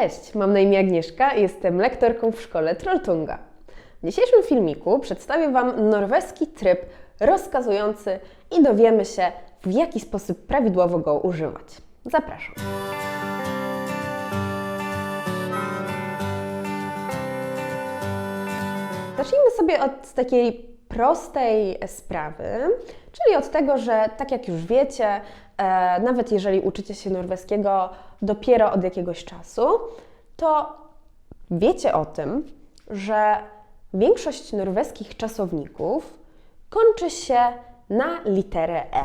Cześć, mam na imię Agnieszka i jestem lektorką w szkole Trolltunga. W dzisiejszym filmiku przedstawię Wam norweski tryb rozkazujący i dowiemy się, w jaki sposób prawidłowo go używać. Zapraszam. Zacznijmy sobie od takiej prostej sprawy, czyli od tego, że tak jak już wiecie, e, nawet jeżeli uczycie się norweskiego dopiero od jakiegoś czasu, to wiecie o tym, że większość norweskich czasowników kończy się na literę E.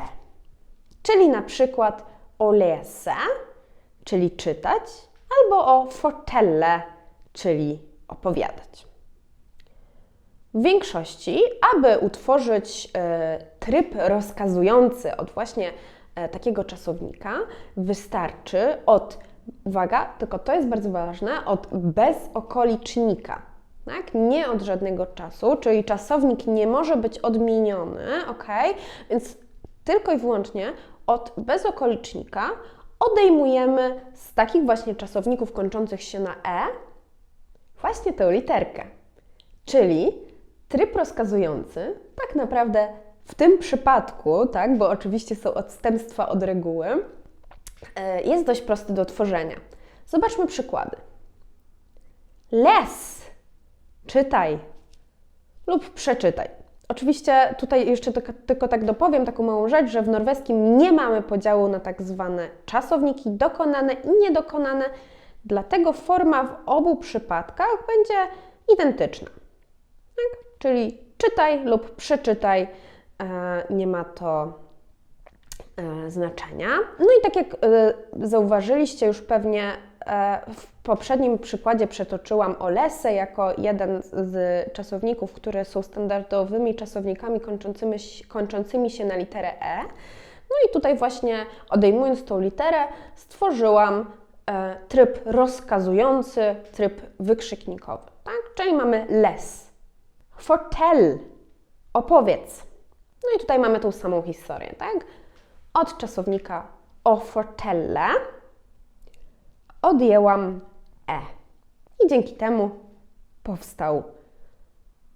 Czyli na przykład o lese, czyli czytać, albo o fortelle, czyli opowiadać. W większości, aby utworzyć e, tryb rozkazujący od właśnie e, takiego czasownika, wystarczy od, uwaga, tylko to jest bardzo ważne, od bezokolicznika. Tak? Nie od żadnego czasu, czyli czasownik nie może być odmieniony, ok? Więc tylko i wyłącznie od bezokolicznika odejmujemy z takich właśnie czasowników kończących się na e właśnie tę literkę. Czyli tryb rozkazujący tak naprawdę w tym przypadku, tak, bo oczywiście są odstępstwa od reguły, e, jest dość prosty do tworzenia. Zobaczmy przykłady. Les, czytaj lub przeczytaj. Oczywiście tutaj jeszcze tylko, tylko tak dopowiem taką małą rzecz, że w norweskim nie mamy podziału na tak zwane czasowniki dokonane i niedokonane, dlatego forma w obu przypadkach będzie identyczna. Tak? Czyli czytaj lub przeczytaj, e, nie ma to e, znaczenia. No i tak jak e, zauważyliście już pewnie w poprzednim przykładzie przetoczyłam Olesę jako jeden z czasowników, które są standardowymi czasownikami kończącymi, kończącymi się na literę E. No i tutaj właśnie odejmując tą literę stworzyłam tryb rozkazujący, tryb wykrzyknikowy. Tak? Czyli mamy les. Fortell, opowiedz. No i tutaj mamy tą samą historię, tak? Od czasownika o fortelle odjęłam e. I dzięki temu powstał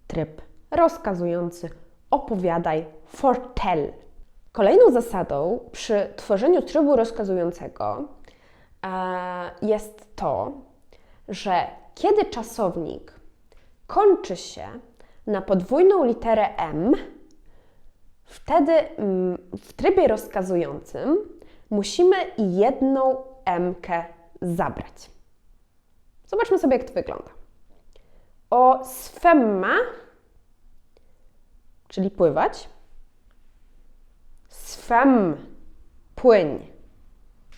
tryb rozkazujący opowiadaj fortell. Kolejną zasadą przy tworzeniu trybu rozkazującego e, jest to, że kiedy czasownik kończy się na podwójną literę M, wtedy mm, w trybie rozkazującym musimy jedną M zabrać. Zobaczmy sobie, jak to wygląda. O swemma, czyli pływać. Swem, płyń.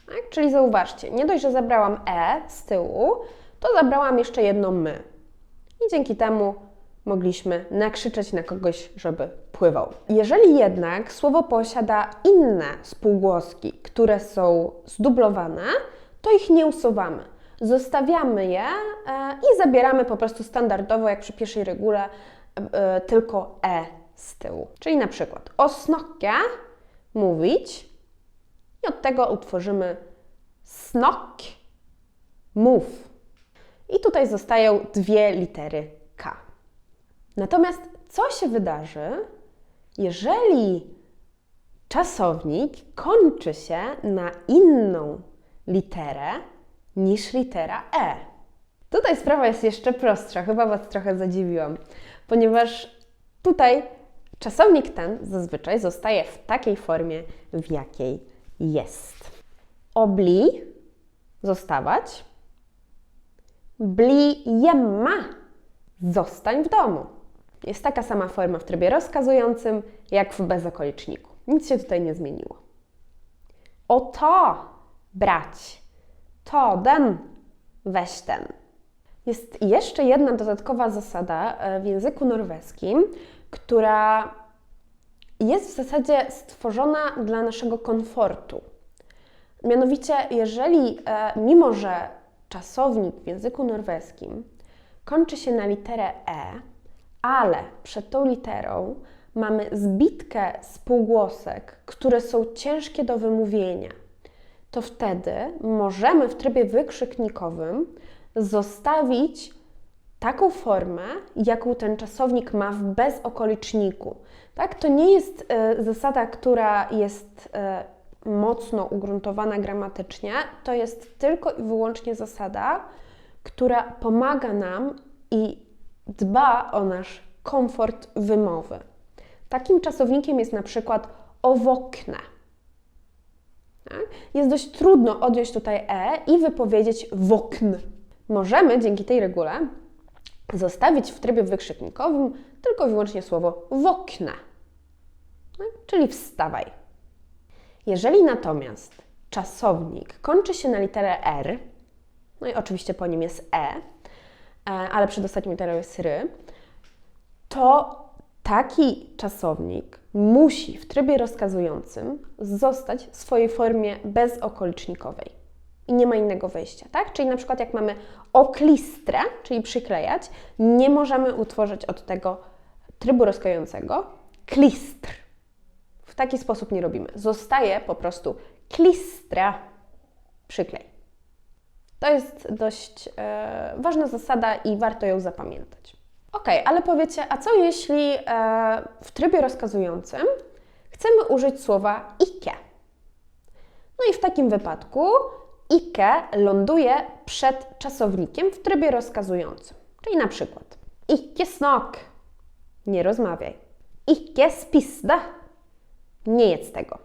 Tak? Czyli zauważcie, nie dość, że zabrałam E z tyłu, to zabrałam jeszcze jedno my. I dzięki temu mogliśmy nakrzyczeć na kogoś, żeby pływał. Jeżeli jednak słowo posiada inne spółgłoski, które są zdublowane, to ich nie usuwamy. Zostawiamy je e, i zabieramy po prostu standardowo, jak przy pierwszej regule, e, tylko e z tyłu. Czyli na przykład o snokie mówić i od tego utworzymy snok, mów. I tutaj zostają dwie litery K. Natomiast co się wydarzy, jeżeli czasownik kończy się na inną literę niż litera E? Tutaj sprawa jest jeszcze prostsza, chyba Was trochę zadziwiłam, ponieważ tutaj czasownik ten zazwyczaj zostaje w takiej formie, w jakiej jest. Obli zostawać, bli jemma zostań w domu. Jest taka sama forma w trybie rozkazującym, jak w bezokoliczniku. Nic się tutaj nie zmieniło. O to brać, to den, weź ten. Jest jeszcze jedna dodatkowa zasada e, w języku norweskim, która jest w zasadzie stworzona dla naszego komfortu. Mianowicie, jeżeli, e, mimo że czasownik w języku norweskim kończy się na literę E, ale przed tą literą mamy zbitkę spółgłosek, które są ciężkie do wymówienia. to wtedy możemy w trybie wykrzyknikowym zostawić taką formę, jaką ten czasownik ma w bezokoliczniku. Tak? To nie jest e, zasada, która jest e, mocno ugruntowana gramatycznie, to jest tylko i wyłącznie zasada, która pomaga nam i dba o nasz komfort wymowy. Takim czasownikiem jest na przykład owoknę. Tak? Jest dość trudno odjąć tutaj e i wypowiedzieć wokn. Możemy dzięki tej regule zostawić w trybie wykrzyknikowym tylko i wyłącznie słowo woknę, tak? czyli wstawaj. Jeżeli natomiast czasownik kończy się na literę R, no i oczywiście po nim jest e, ale przed ostatnią literą jest ry, to taki czasownik musi w trybie rozkazującym zostać w swojej formie bezokolicznikowej. I nie ma innego wyjścia, tak? Czyli na przykład jak mamy oklistrę, czyli przyklejać, nie możemy utworzyć od tego trybu rozkazującego klistr. W taki sposób nie robimy. Zostaje po prostu klistra, przyklej. To jest dość e, ważna zasada i warto ją zapamiętać. Ok, ale powiecie, a co jeśli e, w trybie rozkazującym chcemy użyć słowa ikke? No i w takim wypadku ikke ląduje przed czasownikiem w trybie rozkazującym. Czyli na przykład ikke snak, nie rozmawiaj. Ikke spiste, nie jedz tego.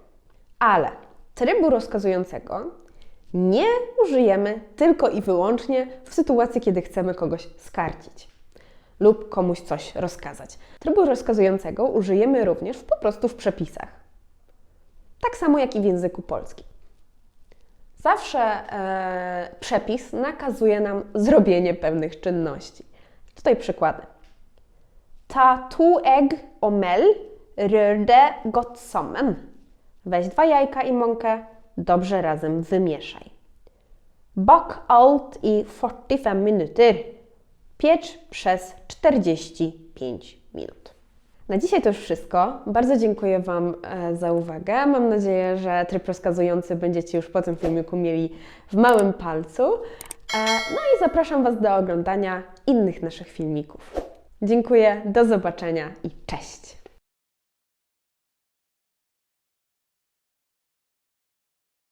Ale trybu rozkazującego nie użyjemy tylko i wyłącznie w sytuacji, kiedy chcemy kogoś skarcić lub komuś coś rozkazać. Trybu rozkazującego użyjemy również po prostu w przepisach. Tak samo jak i w języku polskim. Zawsze e, przepis nakazuje nam zrobienie pewnych czynności. Tutaj przykłady. Ta tu egg och mel rör det gott sammen. Weź dwa jajka i mąkę, dobrze razem wymieszaj. Bak allt i 45 minuter. Piecz przez 45 minut. Na dzisiaj to już wszystko. Bardzo dziękuję Wam e, za uwagę. Mam nadzieję, że tryb rozkazujący będziecie już po tym filmiku mieli w małym palcu. E, No i zapraszam Was do oglądania innych naszych filmików. Dziękuję, do zobaczenia i cześć!